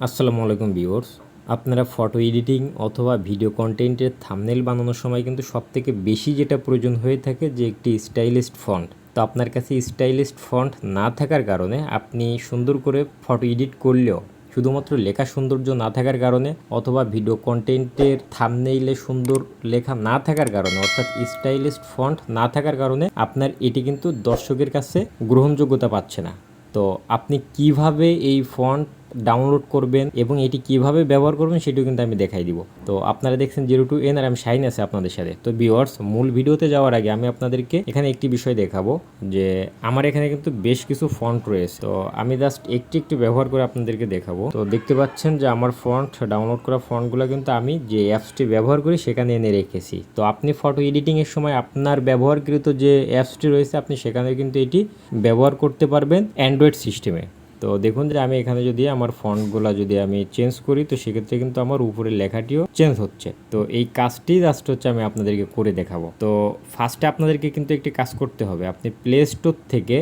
আসসালামু আলাইকুম ভিউয়ার্স। আপনারা ফটো এডিটিং অথবা ভিডিও কন্টেন্টের থামনেল বানানোর সময় কিন্তু সবথেকে বেশি যেটা প্রয়োজন হয়ে থাকে যে একটি স্টাইলিস্ট ফন্ট তো আপনার কাছে স্টাইলিস্ট ফন্ট না থাকার কারণে আপনি সুন্দর করে ফটো এডিট করলেও, শুধুমাত্র লেখা সৌন্দর্য না থাকার কারণে অথবা ভিডিও কন্টেন্টের থামনেইলে সুন্দর লেখা না থাকার কারণে, অর্থাৎ স্টাইলিস্ট ফন্ট না থাকার কারণে আপনার এটি কিন্তু দর্শকের কাছে গ্রহণযোগ্যতা পাচ্ছে না। তো আপনি কীভাবে এই ফন্ট ডাউনলোড করবেন এবং এটি কীভাবে ব্যবহার করবেন সেটিও কিন্তু আমি দেখাই দিব। তো আপনারা দেখছেন জিরো টু এন আর আমি শাইন আছে আপনাদের সাথে। তো ভিওয়ার্স মূল ভিডিওতে যাওয়ার আগে আমি আপনাদেরকে এখানে একটি বিষয় দেখাবো যে আমার এখানে কিন্তু বেশ কিছু ফন্ট রয়েছে। তো আমি জাস্ট একটি একটি ব্যবহার করে আপনাদেরকে দেখাবো। তো দেখতে পাচ্ছেন যে আমার ফন্ট ডাউনলোড করা ফন্টগুলো কিন্তু আমি যে অ্যাপসটি ব্যবহার করি সেখানে এনে রেখেছি। তো আপনি ফটো এডিটিং এর সময় আপনার ব্যবহারকৃত যে অ্যাপসটি রয়েছে, আপনি সেখানে কিন্তু এটি ব্যবহার করতে পারবেন অ্যান্ড্রয়েড সিস্টেমে তো দেখুন যে আমি এখানে যদি আমার ফন্টগুলো যদি আমি চেঞ্জ করি, তো সেক্ষেত্রে কিন্তু আমার উপরের লেখাটিও চেঞ্জ হচ্ছে। তো এই কাজটি জাস্ট হচ্ছে আমি আপনাদেরকে করে দেখাবো। তো ফার্স্টে আপনাদেরকে কিন্তু একটি কাজ করতে হবে। আপনি প্লে স্টোর থেকে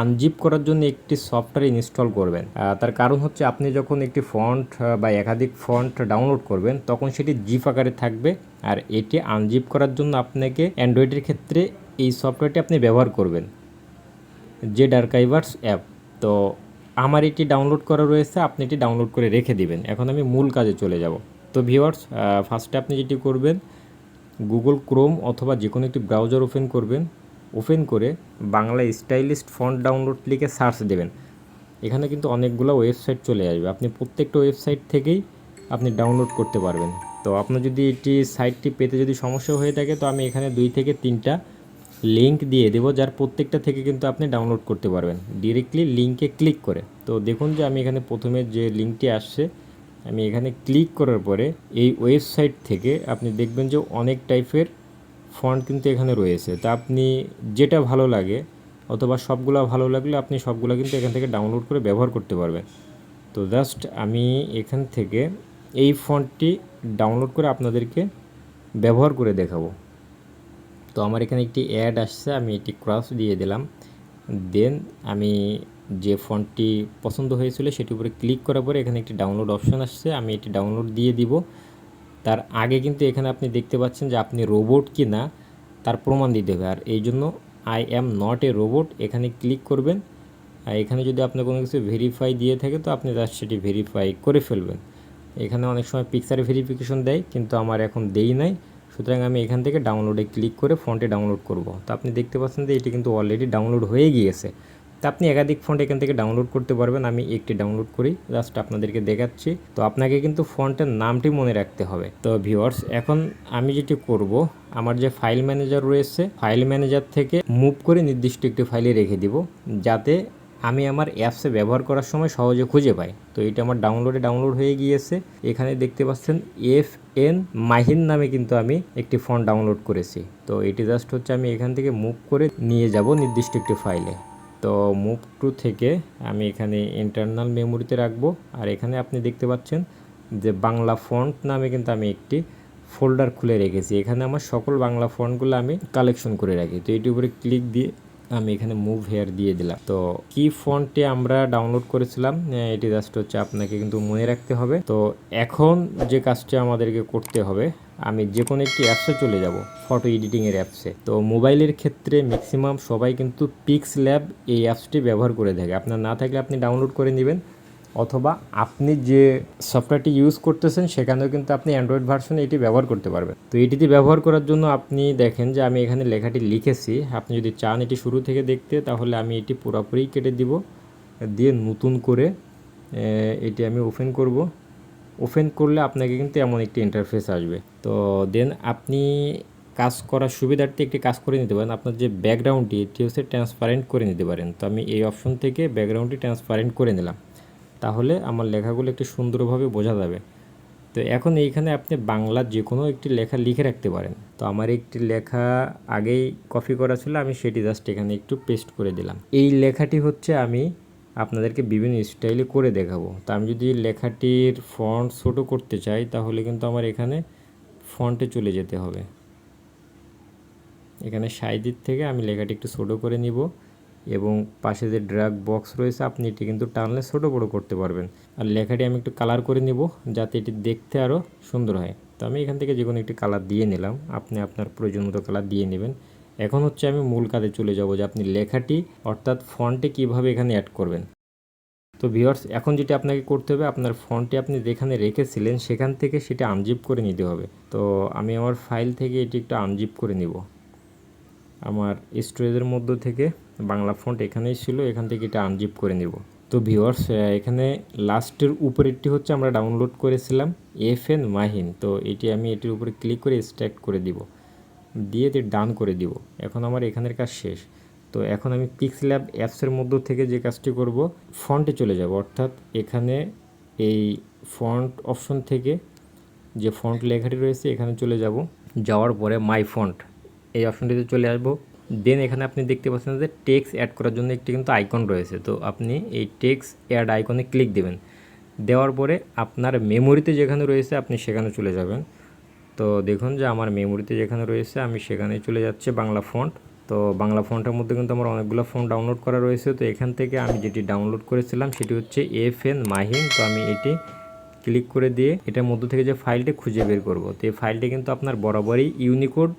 আনজিপ করার জন্য একটি সফটওয়্যার ইনস্টল করবেন। তার কারণ হচ্ছে আপনি যখন একটি ফন্ট বা একাধিক ফন্ট ডাউনলোড করবেন, তখন সেটি জিপ আকারে থাকবে আর এটি আনজিপ করার জন্য আপনাকে অ্যান্ড্রয়েডের ক্ষেত্রে এই সফটওয়্যারটি আপনি ব্যবহার করবেন। জেড আর্কাইভার্স অ্যাপ তো আমার এটি ডাউনলোড করা রয়েছে, আপনি এটি ডাউনলোড করে রেখে দিবেন। এখন আমি মূল কাজে চলে যাব। তো ভিওয়ার্স ফার্স্টে আপনি যেটি করবেন গুগল ক্রোম অথবা যে কোনো একটি ব্রাউজার ওপেন করবেন। ওপেন করে বাংলা স্টাইলিস্ট ফন্ট ডাউনলোড লিখে সার্চ দেবেন। এখানে কিন্তু অনেকগুলো ওয়েবসাইট চলে আসবে। আপনি প্রত্যেকটা ওয়েবসাইট থেকেই আপনি ডাউনলোড করতে পারবেন। তো আপনার যদি এটি সাইটটি পেতে যদি সমস্যা হয়ে থাকে, তো আমি এখানে দুই থেকে তিনটা লিংক দিয়ে দেবো, যার প্রত্যেকটা থেকে কিন্তু আপনি ডাউনলোড করতে পারবেন। ডিরেক্টলি লিঙ্কে ক্লিক করে। তো দেখুন যে আমি এখানে প্রথমে যে লিঙ্কটি আসছে, আমি এখানে ক্লিক করার পরে এই ওয়েবসাইট থেকে আপনি দেখবেন যে অনেক টাইপের ফন্ট কিন্তু এখানে রয়েছে। তা আপনি যেটা ভালো লাগে অথবা সবগুলো ভালো লাগলে আপনি সবগুলো কিন্তু এখান থেকে ডাউনলোড করে ব্যবহার করতে পারবেন। তো জাস্ট আমি এখান থেকে এই ফন্টটি ডাউনলোড করে আপনাদেরকে ব্যবহার করে দেখাবো। তো আমার এখানে একটি অ্যাড আসছে, আমি এটি ক্রস দিয়ে দিলাম। দেন আমি যে ফন্টটি পছন্দ হয়েছিল সেটির উপরে ক্লিক করার পরে এখানে একটি ডাউনলোড অপশন আসছে, আমি এটি ডাউনলোড দিয়ে দিব। তার আগে কিন্তু এখানে আপনি দেখতে পাচ্ছেন যে আপনি রোবট কি না তার প্রমাণ দিতে হবে। আর এই জন্য I am not a robot এখানে ক্লিক করবেন। আর এখানে যদি আপনি কোনো কিছু ভেরিফাই দিয়ে থাকে, তো আপনি তার সেটি ভেরিফাই করে ফেলবেন। এখানে অনেক সময় পিকচার ভেরিফিকেশন দেয়, কিন্তু আমার এখন দেই নাই। সুতরাং আমি এখান থেকে ডাউনলোডে ক্লিক করে ফন্টে ডাউনলোড করব। তো আপনি দেখতে পাচ্ছেন যে এটি কিন্তু অলরেডি ডাউনলোড হয়ে গিয়েছে। তো আপনি একাধিক ফন্ট এখান থেকে ডাউনলোড করতে পারবেন। আমি একটি ডাউনলোড করি জাস্ট আপনাদেরকে দেখাচ্ছি। তো আপনাকে কিন্তু ফন্টের নামটি মনে রাখতে হবে। তো ভিওয়ার্স এখন আমি যেটি করব, আমার যে ফাইল ম্যানেজার রয়েছে ফাইল ম্যানেজার থেকে মুভ করে নির্দিষ্ট একটি ফাইলে রেখে দিব। যাতে আমি আমার অ্যাপসে ব্যবহার করার সময় সহজে খুঁজে পাই। তো এটা আমার ডাউনলোডে ডাউনলোড হয়ে গিয়েছে। এখানে দেখতে পাচ্ছেন এফ এন মাহিন নামে কিন্তু আমি একটি ফোন ডাউনলোড করেছি। তো এটি জাস্ট হচ্ছে আমি এখান থেকে মুভ করে নিয়ে যাব নির্দিষ্ট একটি ফাইলে তো মুভ টু থেকে আমি এখানে ইন্টারনাল মেমোরিতে রাখব। আর এখানে আপনি দেখতে পাচ্ছেন যে বাংলা ফন্ট নামে কিন্তু আমি একটি ফোল্ডার খুলে রেখেছি। এখানে আমার সকল বাংলা ফন্টগুলো আমি কালেকশন করে রাখি। তো এটির উপরে ক্লিক দিয়ে আমি এখানে মুভ হেয়ার দিয়ে দিলাম। তো কি ফন্টে আমরা ডাউনলোড করেছিলাম এটি জাস্ট হচ্ছে আপনাকে কিন্তু মনে রাখতে হবে। তো এখন যে কাজটি আমাদেরকে করতে হবে, আমি যে কোনো একটি অ্যাপসে চলে যাব ফটো এডিটিংয়ের অ্যাপসে তো মোবাইলের ক্ষেত্রে ম্যাক্সিমাম সবাই কিন্তু পিক্স ল্যাব এই অ্যাপসটি ব্যবহার করে থাকে। আপনার না থাকলে আপনি ডাউনলোড করে নেবেন। অথবা আপনি যে সফটওয়্যারটি ইউজ করতেছেন, সেখানেও কিন্তু আপনি অ্যান্ড্রয়েড ভার্সনে এটি ব্যবহার করতে পারবেন। তো এটিতে ব্যবহার করার জন্য আপনি দেখেন যে আমি এখানে লেখাটি লিখেছি। আপনি যদি চান এটি শুরু থেকে দেখতে, তাহলে আমি এটি পুরোপুরি কেটে দিব। দিয়ে নতুন করে এটি আমি ওপেন করব। ওপেন করলে আপনাকে কিন্তু এমন একটি ইন্টারফেস আসবে। তো দেন আপনি কাজ করার সুবিধার্থে একটি কাজ করে নিতে পারেন। আপনার যে ব্যাকগ্রাউন্ডটি এটি হচ্ছে ট্রান্সপারেন্ট করে নিতে পারেন। তো আমি এই অপশন থেকে ব্যাকগ্রাউন্ডটি ট্রান্সপারেন্ট করে নিলাম। তাহলে আমার লেখাগুলো একটু সুন্দরভাবে বোঝা যাবে। তো এখন এইখানে আপনি বাংলা যে কোনো একটি লেখা লিখে রাখতে পারেন। তো আমার একটি লেখা আগেই কপি করা ছিল, আমি সেটি জাস্ট এখানে একটু পেস্ট করে দিলাম। এই লেখাটি হচ্ছে আমি আপনাদেরকে বিভিন্ন স্টাইলে করে দেখাবো। তো আমি যদি লেখাটির ফন্ট ছোটো করতে চাই, তাহলে কিন্তু আমার এখানে ফন্টে চলে যেতে হবে। এখানে সাইজের থেকে আমি লেখাটি একটু ছোটো করে নিব। এবং পাশে যে ড্রাগ বক্স রয়েছে, আপনি এটি কিন্তু টানলে ছোটো বড়ো করতে পারবেন। আর লেখাটি আমি একটু কালার করে নিব, যাতে এটি দেখতে আরও সুন্দর হয়। তো আমি এখান থেকে যে কোনো একটি কালার দিয়ে নিলাম, আপনি আপনার প্রয়োজন মতো কালার দিয়ে নেবেন। এখন হচ্ছে আমি মূল কাজে চলে যাব যে আপনি লেখাটি, অর্থাৎ ফন্টে কীভাবে এখানে অ্যাড করবেন। তো ভিউয়ার্স এখন যেটা আপনাকে করতে হবে, আপনার ফোনটি আপনি যেখানে রেখেছিলেন, সেখান থেকে সেটা আনজিপ করে নিতে হবে। তো আমি আমার ফাইল থেকে এটি একটু আনজিপ করে নিব। আমার স্টোরেজের মধ্য থেকে বাংলা ফন্ট এখানেই ছিল, এখান থেকে এটা আনজিপ করে নিব। তো ভিউয়ার্স এখানে লাস্টের উপরেরটি হচ্ছে আমরা ডাউনলোড করেছিলাম এফ এন মাহিন। তো এটি আমি এটির উপরে ক্লিক করে স্ট্যাক্ট করে দিব। দিয়ে এটি ডান করে দিব। এখন আমার এখানের কাজ শেষ। তো এখন আমি পিক্সল্যাব অ্যাপসের মধ্য থেকে যে কাজটি করব ফন্টে চলে যাব। অর্থাৎ এখানে এই ফন্ট অপশন থেকে যে ফন্ট লেখাটি রয়েছে, এখানে চলে যাব। যাওয়ার পরে মাই ফন্ট এই অপশনটিতে চলে আসব। দেন এখানে আপনি দেখতে পাচ্ছেন যে টেক্স অ্যাড করার জন্য একটি কিন্তু আইকন রয়েছে। তো আপনি এই টেক্স অ্যাড আইকনে ক্লিক দেবেন। দেওয়ার পরে আপনার মেমোরিতে যেখানে রয়েছে আপনি সেখানে চলে যাবেন। তো দেখুন যে আমার মেমোরিতে যেখানে রয়েছে আমি সেখানে চলে যাচ্ছে বাংলা ফন্ট তো বাংলা ফন্টের মধ্যে কিন্তু আমার অনেকগুলো ফোন ডাউনলোড করা রয়েছে। তো এখান থেকে আমি যেটি ডাউনলোড করেছিলাম সেটি হচ্ছে এফ এন মাহিন তো আমি এটি ক্লিক করে দিয়ে এটার মধ্য থেকে যে ফাইলটি খুঁজে বের করব। তো এই ফাইলটি কিন্তু আপনার বরাবরই ইউনিকোড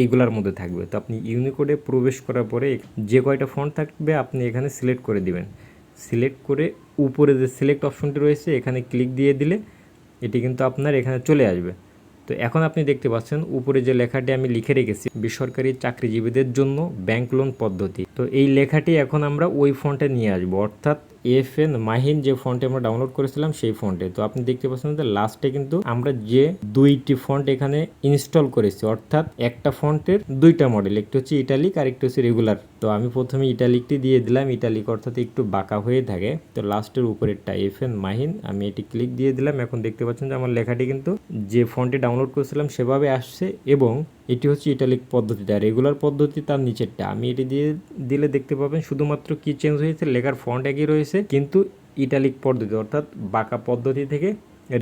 এইগুলার মধ্যে থাকবে। তো আপনি ইউনিকোডে প্রবেশ করার পরে যে কয়টা ফন্ট থাকবে আপনি এখানে সিলেক্ট করে দিবেন। সিলেক্ট করে উপরে যে সিলেক্ট অপশনটি রয়েছে, এখানে ক্লিক দিয়ে দিলে এটি কিন্তু আপনার এখানে চলে আসবে। তো এখন আপনি দেখতে পাচ্ছেন, উপরে যে লেখাটি আমি লিখে রেখেছি, বেসরকারি চাকরিজীবীদের জন্য ব্যাংক লোন পদ্ধতি। তো এই লেখাটি এখন আমরা ওই ফন্টে নিয়ে আসব। অর্থাৎ এফ এন মাহিন যে ফন্টে আমরা ডাউনলোড করেছিলাম, সেই ফন্টে। তো আপনি দেখতে পাচ্ছেন যে লাস্টে কিন্তু আমরা যে দুইটি ফন্ট এখানে ইনস্টল করেছি, অর্থাৎ একটা ফন্টের দুইটা মডেল একটি হচ্ছে ইটালিক আর একটি হচ্ছে রেগুলার তো আমি প্রথমে ইটালিকটি দিয়ে দিলাম ইটালিক অর্থাৎ একটু বাঁকা হয়ে থাকে। তো লাস্টের উপরেরটা এফ এন মাহিন, আমি এটি ক্লিক দিয়ে দিলাম। এখন দেখতে পাচ্ছেন যে আমার লেখাটি কিন্তু যে ফন্টে ডাউনলোড করেছিলাম, সেভাবে আসছে এবং এটি হচ্ছে ইটালিক পদ্ধতিটা রেগুলার পদ্ধতি তার নিচেরটা। আমি এটি দিয়ে দিলে দেখতে পাবেন শুধুমাত্র কি চেঞ্জ হয়েছে, লেখার ফন্ট একই রয়েছে, কিন্তু ইটালিক পদ্ধতি অর্থাৎ বাঁকা পদ্ধতি থেকে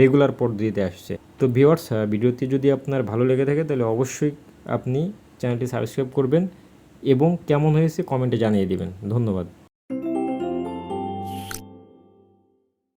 রেগুলার পদ্ধতিতে আসছে। তো ভিওয়ার্স ভিডিওটি যদি আপনার ভালো লেগে থাকে, তাহলে অবশ্যই আপনি চ্যানেলটি সাবস্ক্রাইব করবেন এবং কেমন হয়েছে কমেন্টে জানিয়ে দেবেন। ধন্যবাদ।